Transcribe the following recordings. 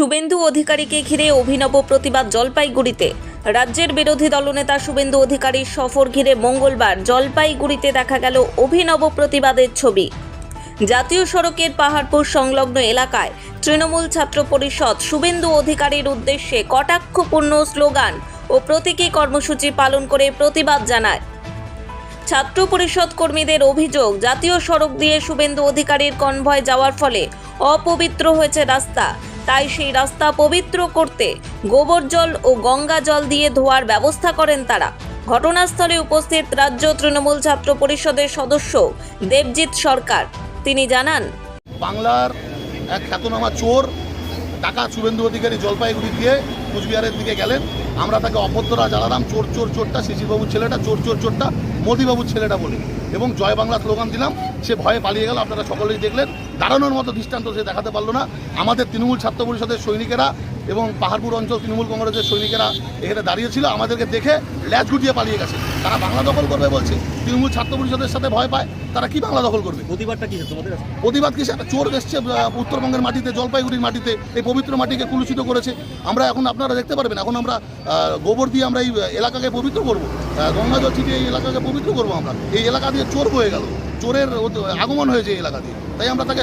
শুভেন্দু অধিকারীকে ঘিরে অভিনব প্রতিবাদ জলপাইগুড়িতে। রাজ্যের বিরোধী দলনেতা শুভেন্দু অধিকারীর সফর ঘিরে মঙ্গলবার জলপাইগুড়িতে দেখা গেল অভিনব প্রতিবাদের ছবি। জাতীয় সড়কের পাহাড়পুর সংলগ্ন এলাকায় তৃণমূল ছাত্র পরিষদ শুভেন্দু অধিকারীর উদ্দেশ্যে কটাক্ষপূর্ণ স্লোগান ও প্রতীকী কর্মসূচি পালন করে প্রতিবাদ জানায়। ছাত্র পরিষদ কর্মীদের অভিযোগ, জাতীয় সড়ক দিয়ে শুভেন্দু অধিকারীর কনভয় যাওয়ার ফলে অপবিত্র হয়েছে রাস্তা। তাই সেই রাস্তা পবিত্র করতে গোবর জল ও গঙ্গা জল দিয়ে ধোয়ার ব্যবস্থা করেন তারা। ঘটনাস্থলে উপস্থিত রাজ্য তৃণমূল ছাত্র পরিষদের সদস্য দেবজিৎ সরকার। তিনি জানান, বাংলার এক খ্যাতনামা চোর টাকা শুভেন্দু অধিকারী জলপাইগুড়ি দিয়ে কুচবিহারের দিকে গেলেন। আমরা তাকে অভদ্ররা জ্বালালাম, চোর চোর, চোরটা, শিশিরবাবুর ছেলেটা, চোর চোর, চোরটা। মোদিবাবুর ছেলেটা বলে। এবং জয় বাংলা স্লোগান দিলাম, সে ভয়ে পালিয়ে গেল, আপনারা সকলেই দেখলেন। দাঁড়ানোর মতো দৃষ্টান্ত সে দেখাতে পারল না। আমাদের তৃণমূল ছাত্র পরিষদের সৈনিকেরা এবং পাহাড়পুর অঞ্চল তৃণমূল কংগ্রেসের সৈনিকেরা এখানে দাঁড়িয়েছিল আমাদেরকে দেখে ল্যাচ গুটিয়ে পালিয়ে গেছে। তারা বাংলা দখল করবে বলছে। তৃণমূল ছাত্র পরিষদের সাথে ভয় পায় তারা কি বাংলা দখল করবে? প্রতিবাদটা কি তোমাদের প্রতিবাদ কিসে একটা চোর এসছে উত্তরবঙ্গের মাটিতে জলপাইগুড়ির মাটিতে এই পবিত্র মাটিকে কুলুষিত করেছে। আমরা এখন আপনারা দেখতে পারবেন এখন আমরা গোবর দিয়ে আমরা এই এলাকাকে পবিত্র করব। গঙ্গা জল ছিটিয়ে এই এলাকাকে পবিত্র করব আমরা। এই এলাকা দিয়ে চোর বয়ে গেল। চোরের আগমন হয়েছে এই এলাকা দিয়ে তাই আমরা তাকে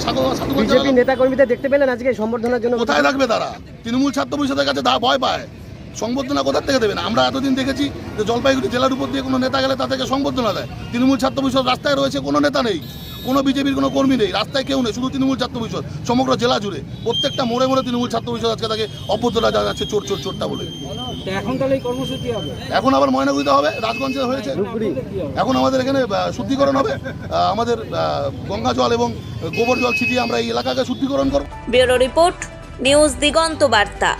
বিজেপি নেতা কর্মীদের দেখতে পেলেন আজকে সম্বর্ধনার জন্য? কোথায় রাখবে তারা? তৃণমূল ছাত্র পরিষদের কাছে তা ভয় পায়। সংবর্ধনা কোথার থেকে দেবেন? আমরা এতদিন দেখেছি যে জলপাইগুড়ি জেলার উপর দিয়ে কোনো নেতা গেলে তাদেরকে সংবর্ধনা দেয়। তৃণমূল ছাত্র পরিষদ রাস্তায় রয়েছে কোনো নেতা নেই। কোনো বিজেপির কোনো কর্মী নেই রাস্তায় কেউ নেই শুধু তৃণমূল ছাত্র পরিষদ সমগ্র জেলা জুড়ে। প্রত্যেকটা মোড়ে মোড়ে তৃণমূল ছাত্র পরিষদ আজকে তাকে অভ্যর্থনা যাচ্ছে চোর চোর চোরটা বলে। এখন তাহলে এই কর্মসূচি হবে? এখন আবার ময়নাগুড়িতে হবে রাজগঞ্জে হয়েছে। এখন আমাদের এখানে শুদ্ধিকরণ হবে। আহ, আমাদের আহ, গঙ্গা জল এবং গোবর জল ছিটিয়ে আমরা এই এলাকাকে শুদ্ধিকরণ করব। ব্যুরো রিপোর্ট নিউজ দিগন্ত বার্তা।